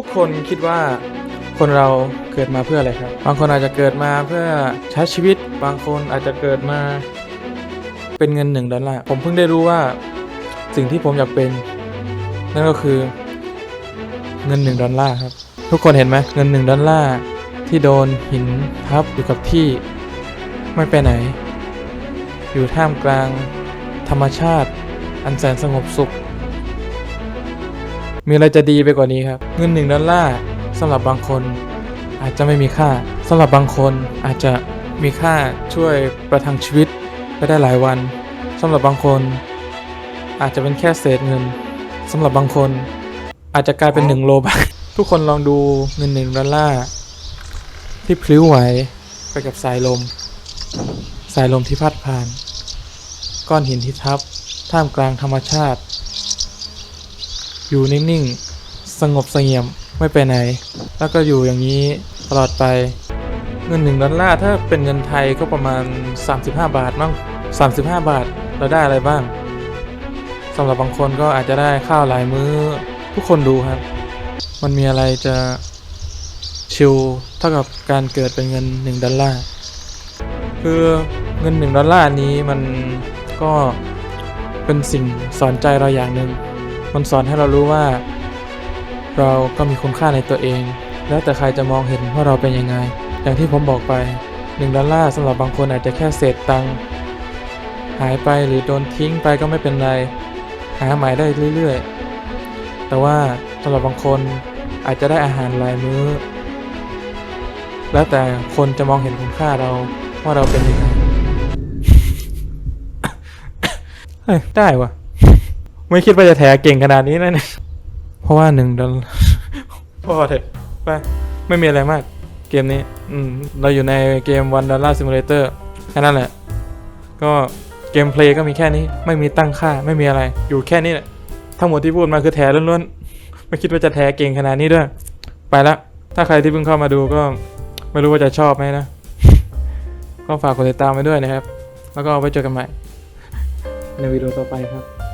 ทุกคนคิดว่าคนเราเกิดมาเพื่ออะไรครับ บางคนอาจจะเกิดมาเพื่อใช้ชีวิต บางคนอาจจะเกิดมาเป็นเงินหนึ่งดอลลาร์ ผมเพิ่งได้รู้ว่าสิ่งที่ผมอยากเป็น นั่นก็คือเงินหนึ่งดอลลาร์ครับ ทุกคนเห็นไหมเงินหนึ่งดอลลาร์ที่โดนหินทับอยู่กับที่ไม่ไปไหน อยู่ท่ามกลางธรรมชาติ อันแสนสงบสุข มีอะไรจะดีไปกว่านี้ครับ เงินหนึ่งดอลลาร์สำหรับบางคน อาจจะไม่มีค่าสำหรับบางคนอาจจะมีค่าช่วยประทังชีวิตไปได้หลายวันสำหรับบางคน อาจจะเป็นแค่เศษเงินสำหรับบางคน อาจจะกลายเป็นหนึ่งโลบาททุกคนลองดูเงินหนึ่งดอลลาร์ที่พลิ้วไหวไปกับสายลม สายลมที่พัดผ่าน ก้อนหินที่ทับ ท่ามกลางธรรมชาติ อยู่นิ่งๆ สงบเสงี่ยมไม่ไปไหน แล้วก็อยู่อย่างนี้ตลอดไป เงินหนึ่งดอลลาร์ถ้าเป็นเงินไทยก็ประมาณ 35 บาทมั้ง35 บาทเราได้อะไรบ้างสำหรับบางคนก็อาจจะได้ข้าวหลายมื้อทุกคนดูครับ มันมีอะไรจะชิลเท่ากับการเกิดเป็นเงิน 1 ดอลลาร์ คือเงิน 1 ดอลลาร์นี้มันก็เป็นสิ่งสอนใจเราอย่างหนึ่ง มันสอนให้เรารู้ว่า เราก็มีคุณค่าในตัวเอง แล้วแต่ใครจะมองเห็นว่าเราเป็นยังไง อย่างที่ผมบอกไป 1 ดอลลาร์สำหรับบางคนอาจจะแค่เศษตังค์หายไปหรือโดนทิ้งไปก็ไม่เป็นไร หาใหม่ได้เรื่อยๆ แต่ว่าสำหรับบางคนอาจจะได้อาหารหลายมื้อ แล้วแต่คนจะมองเห็นคุณค่าเราว่าเราเป็นยังไงได้วะ ไม่คิดว่าจะแถเก่งขนาดนี้นะเนี่ยเพราะว่าหนึ่งดอลพอเถอะไปไม่มีอะไรมาก เกมนี้ อืม เราอยู่ในเกม One Dollar Simulator แค่นั้นแหละ ก็เกมเพลย์ก็มีแค่นี้ไม่มีตั้งค่าไม่มีอะไร อยู่แค่นี้แหละทั้งหมดที่พูดมาคือแถล้วนๆ ไม่คิดว่าจะแถเก่งขนาดนี้ด้วย ไปละ ถ้าใครที่เพิ่งเข้ามาดูก็ไม่รู้ว่าจะชอบไหมนะ ก็ฝากกดติดตามไว้ด้วยนะครับ แล้วก็ไว้เจอกันใหม่ ในวิดีโอต่อไปครับ